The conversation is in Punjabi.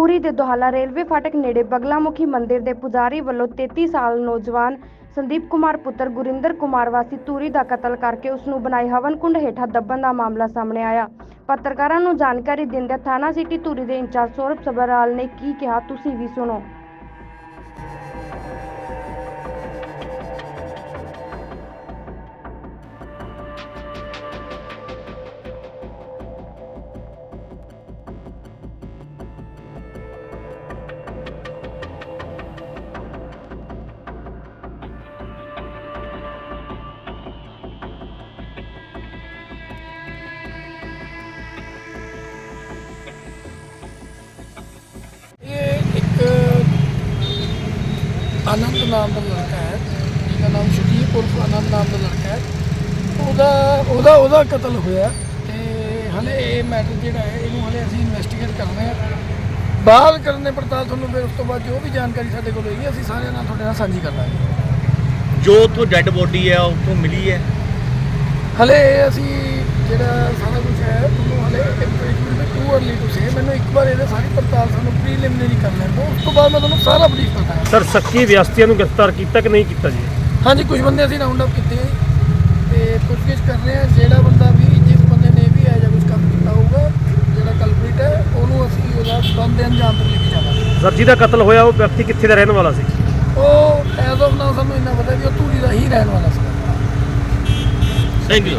ਟੂਰੀ ਦੇ ਦੁਹਾਲਾ ਰੇਲਵੇ ਫਾਟਕ ਨੇੜੇ ਬਗਲਾਮੁਖੀ ਮੰਦਿਰ ਦੇ ਪੁਜਾਰੀ ਵੱਲੋਂ 33 ਸਾਲ ਨੌਜਵਾਨ ਸੰਦੀਪ ਕੁਮਾਰ ਪੁੱਤਰ ਗੁਰਿੰਦਰ ਕੁਮਾਰ ਵਾਸੀ ਤੂਰੀ ਦਾ ਕਤਲ ਕਰਕੇ ਉਸ ਨੂੰ ਬਣਾਈ ਹਵਨ ਕੁੰਡ ਹੇਠਾਂ ਦੱਬਣ ਦਾ ਮਾਮਲਾ ਸਾਹਮਣੇ ਆਇਆ। ਪੱਤਰਕਾਰਾਂ ਨੂੰ ਜਾਣਕਾਰੀ ਦਿੰਦਿਆਂ ਥਾਣਾ ਸਿਟੀ ਤੂਰੀ ਦੇ ਇੰਚਾਰਜ ਸੌਰਭ ਸਬਰਾਲ ਨੇ ਕੀ ਕਿਹਾ, ਤੁਸੀਂ ਵੀ ਸੁਣੋ। ਆਨੰਦ ਨਾਮ ਦਾ ਲੜਕਾ ਹੈ ਜਿਹਦਾ ਨਾਮ ਸ਼ਦੀਪ ਉਰਫ ਆਨੰਦ ਨਾਮ ਦਾ ਲੜਕਾ ਹੈ। ਉਹਦਾ ਉਹਦਾ ਉਹਦਾ ਕਤਲ ਹੋਇਆ ਤੇ ਹਲੇ ਇਹ ਮੈਟਰ ਜਿਹੜਾ ਹੈ ਇਹਨੂੰ ਹਲੇ ਅਸੀਂ ਇਨਵੈਸਟੀਗੇਟ ਕਰ ਰਹੇ ਹਾਂ। ਬਾਅਦ ਕਰਨ ਦੇ ਪੜਤਾਲ ਤੁਹਾਨੂੰ ਫਿਰ ਉਸ ਤੋਂ ਬਾਅਦ ਜੋ ਵੀ ਜਾਣਕਾਰੀ ਸਾਡੇ ਕੋਲ ਹੋਏਗੀ ਅਸੀਂ ਸਾਰਿਆਂ ਨਾਲ ਤੁਹਾਡੇ ਨਾਲ ਸਾਂਝੀ ਕਰ ਲਾਂਗੇ ਜੋ ਉੱਥੋਂ ਡੈੱਡ ਬੋਡੀ ਹੈ ਉਹ ਉੱਥੋਂ ਮਿਲੀ ਹੈ? ਹਲੇ ਅਸੀਂ ਜਿਹੜਾ ਸਾਰਾ ਕੁਝ ਹੈ ਤੁਹਾਨੂੰ ਹਲੇ ਸਾਨੂੰ ਪ੍ਰੀਲਿਮਿਨਰੀ ਕਰ ਲੈਣ ਦਿਓ ਉਸ ਤੋਂ ਬਾਅਦ ਮੈਂ ਤੁਹਾਨੂੰ ਸਾਰਾ ਬਰੀਫ ਕਰਦਾ ਸਰ ਸੱਕੀ ਵਿਅਸਤੀਆਂ ਨੂੰ ਗ੍ਰਿਫਤਾਰ ਕੀਤਾ ਕਿ ਨਹੀਂ ਕੀਤਾ ਜੀ? ਹਾਂਜੀ ਕੁਝ ਬੰਦੇ ਅਸੀਂ ਰਾਉਂਡ ਅਪ ਕੀਤੇ ਤੇ ਪੁੱਛਗਿੱਛ ਕਰ ਰਹੇ ਹਾਂ ਜਿਹੜਾ ਬੰਦਾ ਵੀ ਜਿਸ ਬੰਦੇ ਨੇ ਵੀ ਇਹ ਜਿਹਾ ਕੁਝ ਕੰਮ ਕੀਤਾ ਹੋਊਗਾ ਜਿਹੜਾ ਕਲਪ੍ਰੀਟ ਹੈ ਉਹਨੂੰ ਅਸੀਂ ਉਹਦਾ ਬੰਦੇ ਅੰਜਾਮ ਤੱਕ ਲੈ ਕੇ ਜਾਵਾਂਗੇ। ਸਰ ਜਿਹਦਾ ਕਤਲ ਹੋਇਆ ਉਹ ਵਿਅਕਤੀ ਕਿੱਥੇ ਦਾ ਰਹਿਣ ਵਾਲਾ ਸੀ? ਉਹ ਐਜ਼ ਆਫ ਨਾਓ ਸਾਨੂੰ ਇੰਨਾ ਪਤਾ ਵੀ ਉਹ ਧੂਰੀ ਦਾ ਹੀ ਰਹਿਣ ਵਾਲਾ ਸੀ। Thank you